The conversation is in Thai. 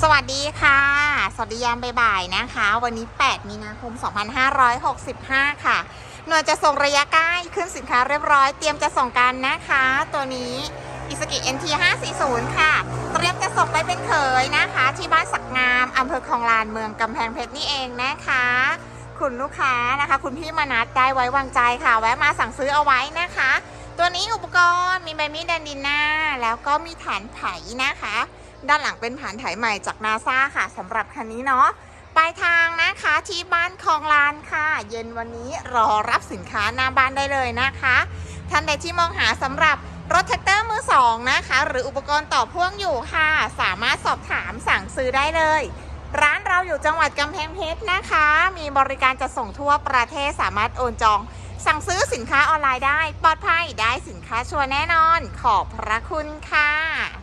สวัสดีค่ะ สวัสดียามบ่ายๆนะคะ วันนี้ 8 มีนาคม 2565 ค่ะ หน่วยจะส่งระยะใกล้ขึ้นสินค้าเรียบร้อย เตรียมจะส่งกันนะคะ ตัวนี้อิสกิ NT 540ค่ะ เตรียมจะส่งไปเป็นเขยนะคะ ที่บ้านสักงามอำเภอคลองลานเมืองกำแพงเพชรนี่เองนะคะ คุณลูกค้านะคะ คุณพี่มานัดได้ไว้วางใจค่ะ แวะมาสั่งซื้อเอาไว้นะคะ ตัวนี้อุปกรณ์มีใบมีดแดนดินหน้า แล้วก็มีฐานไถนะคะ ด้านหลังเป็นฐานไถใหม่จากนาซาค่ะสำหรับคันนี้เนาะปลายทางนะคะที่บ้านคลองลานค่ะ เย็นวันนี้รอรับสินค้าหน้าบ้านได้เลยนะคะ ท่านใดที่มองหาสำหรับรถแท็กเตอร์มือสองนะคะ หรืออุปกรณ์ต่อพ่วงอยู่ค่ะ สามารถสอบถามสั่งซื้อได้เลย ร้านเราอยู่จังหวัดกำแพงเพชรนะคะ มีบริการจะส่งทั่วประเทศสามารถโอนจอง สั่งซื้อสินค้าออนไลน์ได้ ปลอดภัยได้สินค้าชัวร์แน่นอน ขอบพระคุณค่ะ